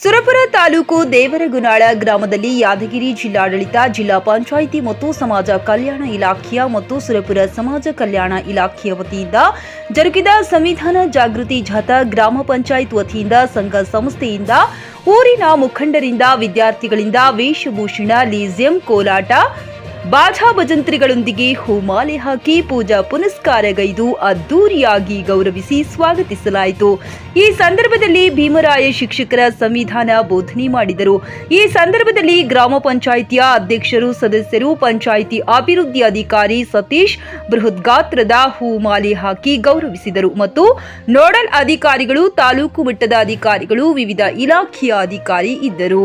ಸುರಪುರ ತಾಲೂಕು ದೇವರಗುನಾಳ ಗ್ರಾಮದಲ್ಲಿ ಯಾದಗಿರಿ ಜಿಲ್ಲಾಡಳಿತ, ಜಿಲ್ಲಾ ಪಂಚಾಯಿತಿ ಮತ್ತು ಸಮಾಜ ಕಲ್ಯಾಣ ಇಲಾಖೆಯ ಮತ್ತು ಸುರಪುರ ಸಮಾಜ ಕಲ್ಯಾಣ ಇಲಾಖೆಯ ವತಿಯಿಂದ ಜರುಗಿದ ಸಂವಿಧಾನ ಜಾಗೃತಿ ಜಾಥಾ ಗ್ರಾಮ ಪಂಚಾಯತ್ ವತಿಯಿಂದ ಸಂಘ ಸಂಸ್ಥೆಯಿಂದ ಊರಿನ ಮುಖಂಡರಿಂದ ವಿದ್ಯಾರ್ಥಿಗಳಿಂದ ವೇಷಭೂಷಣ ಲೀಸಿಯಂ ಕೋಲಾಟ ಬಾಜಾ ಭಜಂತ್ರಿಗಳೊಂದಿಗೆ ಹೂಮಾಲೆ ಹಾಕಿ ಪೂಜಾ ಪುನಸ್ಕಾರಗೈದು ಅದ್ದೂರಿಯಾಗಿ ಗೌರವಿಸಿ ಸ್ವಾಗತಿಸಲಾಯಿತು. ಈ ಸಂದರ್ಭದಲ್ಲಿ ಭೀಮರಾಯ ಶಿಕ್ಷಕರ ಸಂವಿಧಾನ ಬೋಧನೆ ಮಾಡಿದರು. ಈ ಸಂದರ್ಭದಲ್ಲಿ ಗ್ರಾಮ ಪಂಚಾಯಿತಿಯ ಅಧ್ಯಕ್ಷರು, ಸದಸ್ಯರು, ಪಂಚಾಯಿತಿ ಅಭಿವೃದ್ಧಿ ಅಧಿಕಾರಿ ಸತೀಶ್ ಬೃಹತ್ ಗಾತ್ರದ ಹೂಮಾಲೆ ಹಾಕಿ ಗೌರವಿಸಿದರು ಮತ್ತು ನೋಡಲ್ ಅಧಿಕಾರಿಗಳು, ತಾಲೂಕು ಮಟ್ಟದ ಅಧಿಕಾರಿಗಳು, ವಿವಿಧ ಇಲಾಖೆಯ ಅಧಿಕಾರಿ ಇದ್ದರು.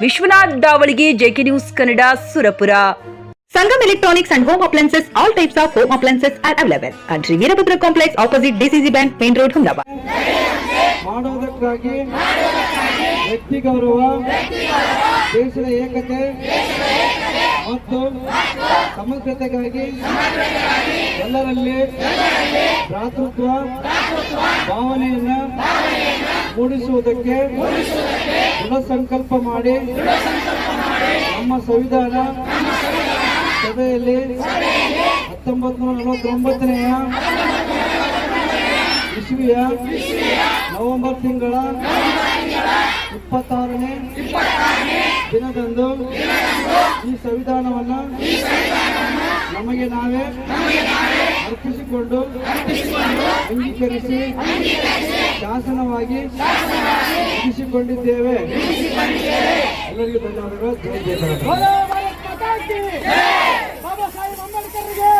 Vishwanath ಡಾವಳಿಗೆ JK news Kannada, Surapura. Sangam Electronics and Home Appliances, all types of home appliances are available. At Sri Veerabhadra Complex, opposite DCC Bank, Main Road, Humdaba. ಮಾಡುವುದಕ್ಕಾಗಿ ವ್ಯಕ್ತಿ ಗೌರವ ದೇಶದ ಏಕತೆ ಮತ್ತು ಸಮಗ್ರತೆಗಾಗಿ ಎಲ್ಲರಲ್ಲಿ ಭ್ರಾತೃತ್ವ ಭಾವನೆಯನ್ನು ಮೂಡಿಸುವುದಕ್ಕೆ ದೃಢ ಸಂಕಲ್ಪ ಮಾಡಿ ನಮ್ಮ ಸಂವಿಧಾನ ಸಭೆಯಲ್ಲಿ ಹತ್ತೊಂಬತ್ತು ನೂರ ನಲವತ್ತೊಂಬತ್ತನೆಯ ಇಸ್ವಿಯ ನವೆಂಬರ್ ತಿಂಗಳ ಇಪ್ಪತ್ತಾರನೇ ದಿನದಂದು ಈ ಸಂವಿಧಾನವನ್ನು ನಮಗೆ ನಾವೇ ಅರ್ಪಿಸಿಕೊಂಡು ಅಂಗೀಕರಿಸಿ ಶಾಸನವಾಗಿ ಅರ್ಪಿಸಿಕೊಂಡಿದ್ದೇವೆ ಎಲ್ಲರಿಗೂ ಧನ್ಯವಾದಗಳು. கத்துறது